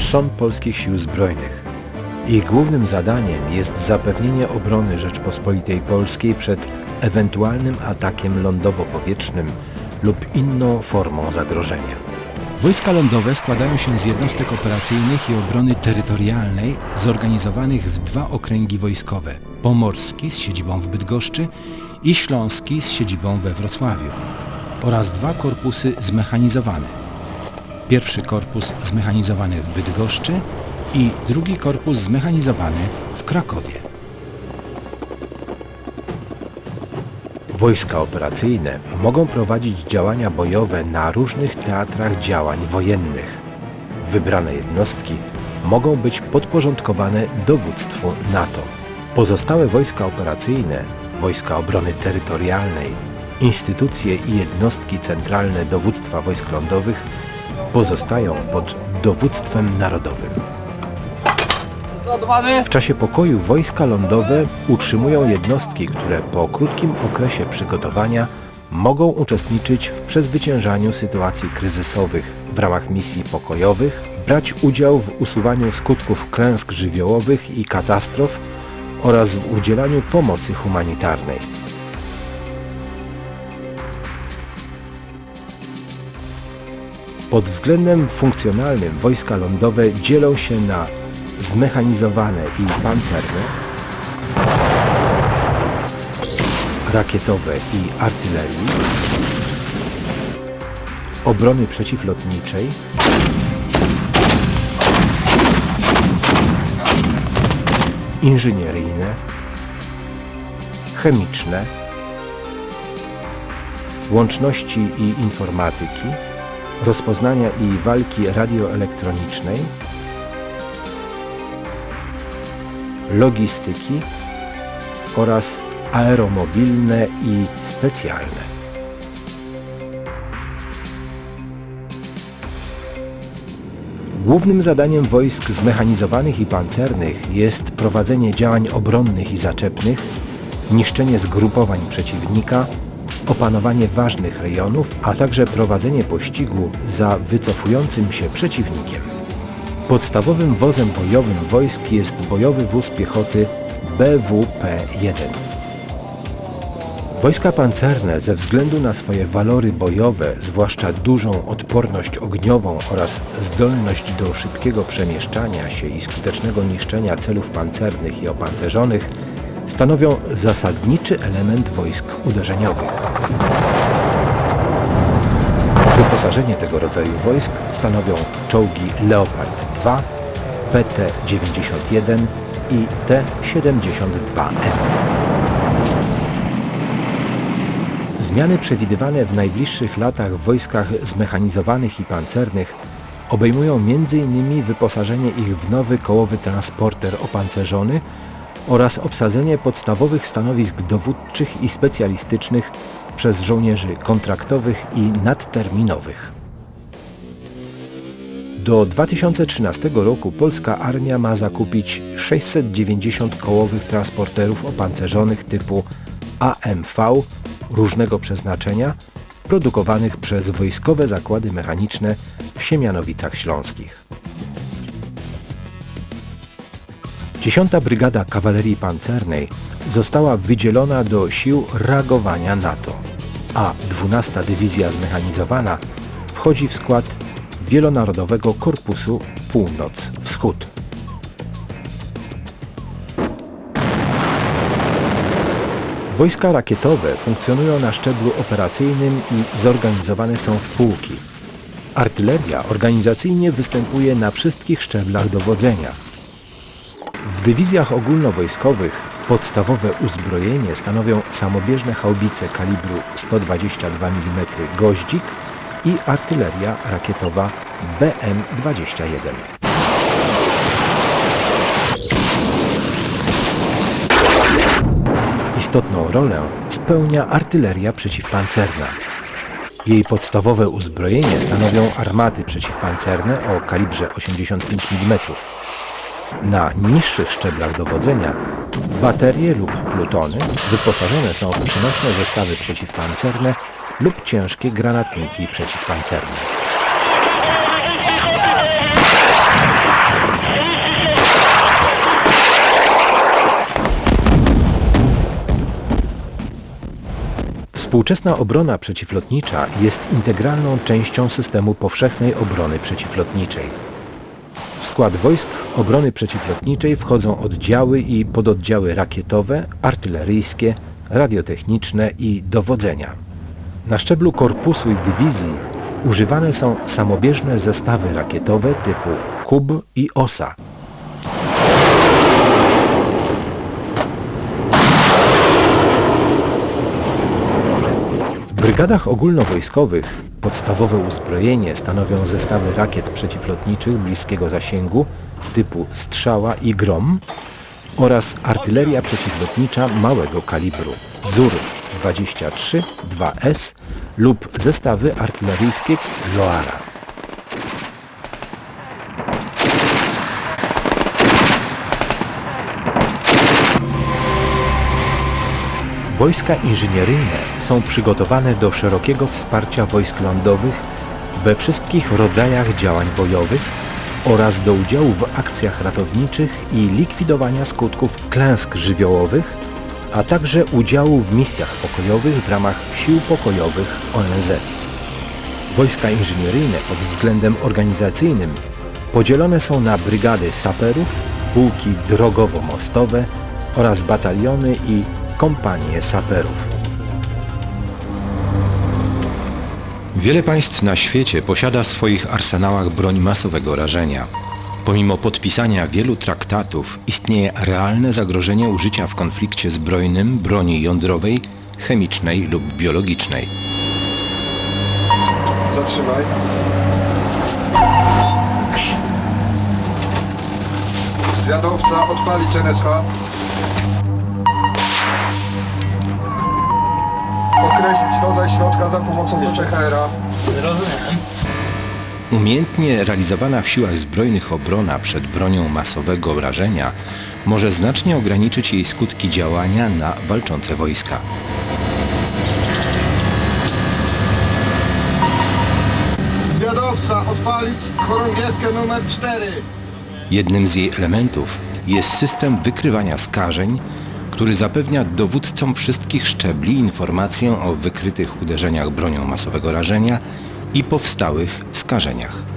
Trzon polskich sił zbrojnych. Ich głównym zadaniem jest zapewnienie obrony Rzeczpospolitej Polskiej przed ewentualnym atakiem lądowo-powietrznym lub inną formą zagrożenia. Wojska lądowe składają się z jednostek operacyjnych i obrony terytorialnej zorganizowanych w dwa okręgi wojskowe: pomorski z siedzibą w Bydgoszczy i śląski z siedzibą we Wrocławiu oraz dwa korpusy zmechanizowane. Pierwszy korpus zmechanizowany w Bydgoszczy i drugi korpus zmechanizowany w Krakowie. Wojska operacyjne mogą prowadzić działania bojowe na różnych teatrach działań wojennych. Wybrane jednostki mogą być podporządkowane dowództwu NATO. Pozostałe wojska operacyjne, wojska obrony terytorialnej, instytucje i jednostki centralne dowództwa wojsk lądowych pozostają pod dowództwem narodowym. W czasie pokoju wojska lądowe utrzymują jednostki, które po krótkim okresie przygotowania mogą uczestniczyć w przezwyciężaniu sytuacji kryzysowych w ramach misji pokojowych, brać udział w usuwaniu skutków klęsk żywiołowych i katastrof oraz w udzielaniu pomocy humanitarnej. Pod względem funkcjonalnym wojska lądowe dzielą się na zmechanizowane i pancerne, rakietowe i artylerii, obrony przeciwlotniczej, inżynieryjne, chemiczne, łączności i informatyki, rozpoznania i walki radioelektronicznej, logistyki oraz aeromobilne i specjalne. Głównym zadaniem wojsk zmechanizowanych i pancernych jest prowadzenie działań obronnych i zaczepnych, niszczenie zgrupowań przeciwnika, opanowanie ważnych rejonów, a także prowadzenie pościgu za wycofującym się przeciwnikiem. Podstawowym wozem bojowym wojsk jest bojowy wóz piechoty BWP-1. Wojska pancerne ze względu na swoje walory bojowe, zwłaszcza dużą odporność ogniową oraz zdolność do szybkiego przemieszczania się i skutecznego niszczenia celów pancernych i opancerzonych, stanowią zasadniczy element wojsk uderzeniowych. Wyposażenie tego rodzaju wojsk stanowią czołgi Leopard 2, PT-91 i T-72M. Zmiany przewidywane w najbliższych latach w wojskach zmechanizowanych i pancernych obejmują m.in. wyposażenie ich w nowy kołowy transporter opancerzony oraz obsadzenie podstawowych stanowisk dowódczych i specjalistycznych przez żołnierzy kontraktowych i nadterminowych. Do 2013 roku polska armia ma zakupić 690 kołowych transporterów opancerzonych typu AMV różnego przeznaczenia, produkowanych przez Wojskowe Zakłady Mechaniczne w Siemianowicach Śląskich. 10. Brygada Kawalerii Pancernej została wydzielona do sił reagowania NATO, a 12. Dywizja Zmechanizowana wchodzi w skład Wielonarodowego Korpusu Północ-Wschód. Wojska rakietowe funkcjonują na szczeblu operacyjnym i zorganizowane są w pułki. Artyleria organizacyjnie występuje na wszystkich szczeblach dowodzenia. W dywizjach ogólnowojskowych podstawowe uzbrojenie stanowią samobieżne haubice kalibru 122 mm Goździk i artyleria rakietowa BM-21. Istotną rolę spełnia artyleria przeciwpancerna. Jej podstawowe uzbrojenie stanowią armaty przeciwpancerne o kalibrze 85 mm. Na niższych szczeblach dowodzenia baterie lub plutony wyposażone są w przenośne zestawy przeciwpancerne lub ciężkie granatniki przeciwpancerne. Współczesna obrona przeciwlotnicza jest integralną częścią systemu powszechnej obrony przeciwlotniczej. W skład wojsk obrony przeciwlotniczej wchodzą oddziały i pododdziały rakietowe, artyleryjskie, radiotechniczne i dowodzenia. Na szczeblu korpusu i dywizji używane są samobieżne zestawy rakietowe typu KUB i OSA. Brygadach ogólnowojskowych podstawowe uzbrojenie stanowią zestawy rakiet przeciwlotniczych bliskiego zasięgu typu Strzała i Grom oraz artyleria przeciwlotnicza małego kalibru ZUR 23 2S lub zestawy artyleryjskie Loara. Wojska inżynieryjne są przygotowane do szerokiego wsparcia wojsk lądowych we wszystkich rodzajach działań bojowych oraz do udziału w akcjach ratowniczych i likwidowania skutków klęsk żywiołowych, a także udziału w misjach pokojowych w ramach sił pokojowych ONZ. Wojska inżynieryjne pod względem organizacyjnym podzielone są na brygady saperów, pułki drogowo-mostowe oraz bataliony i kompanie saperów. Wiele państw na świecie posiada w swoich arsenałach broń masowego rażenia. Pomimo podpisania wielu traktatów istnieje realne zagrożenie użycia w konflikcie zbrojnym broni jądrowej, chemicznej lub biologicznej. Zatrzymaj. Zwiadowca odpalić NSH. Określić rodzaj środka za pomocą PCHR-a. Umiejętnie realizowana w siłach zbrojnych obrona przed bronią masowego rażenia może znacznie ograniczyć jej skutki działania na walczące wojska. Zwiadowca odpalić chorągiewkę numer 4. Jednym z jej elementów jest system wykrywania skażeń, który zapewnia dowódcom wszystkich szczebli informację o wykrytych uderzeniach bronią masowego rażenia i powstałych skażeniach.